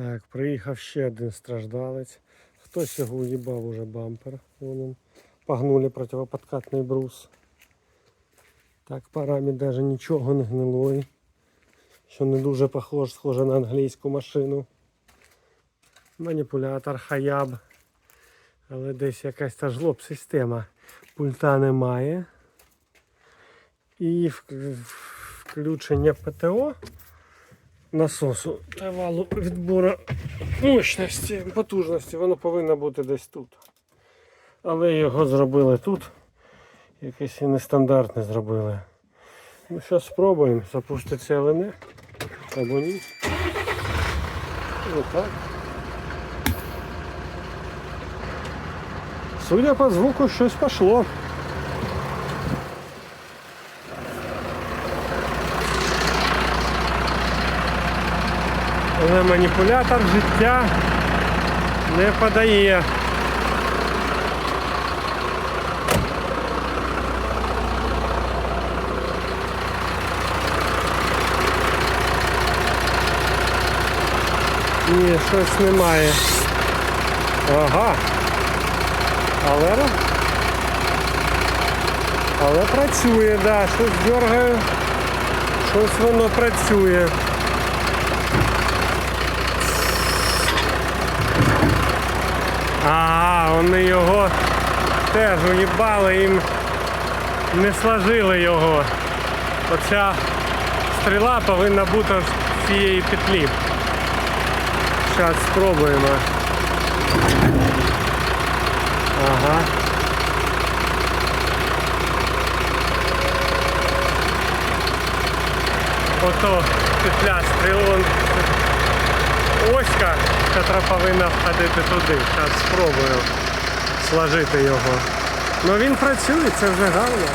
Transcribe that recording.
Так, приїхав ще один страждалець. Хтось його уїбав уже бампер. Вон. Погнули противоподкатний брус. Так, парамі навіть нічого не гнилої. Що не дуже похож, схоже на англійську машину. Маніпулятор Хаяб. Але десь якась та жлоб система. Пульта немає. І включення ПТО насосу та валу відбору мощності, потужності, воно повинно бути десь тут. Але його зробили тут. Якесь і нестандартне зробили. Ну, зараз спробуємо запуститься ЛН. Або ні. Отак. Судя по звуку, щось пошло. Але маніпулятор життя не подає. Ні, щось немає. Ага. Але, але працює, да, щось дергаю, щось воно працює. А, вони його теж уїбали, їм не сложили його. Оця стріла повинна бути в цієї петлі. Зараз спробуємо. Ага. Ото петля стрілон. Оська, яка повинна входити туди. Зараз спробую сложити його. Ну він працює, це вже гарно.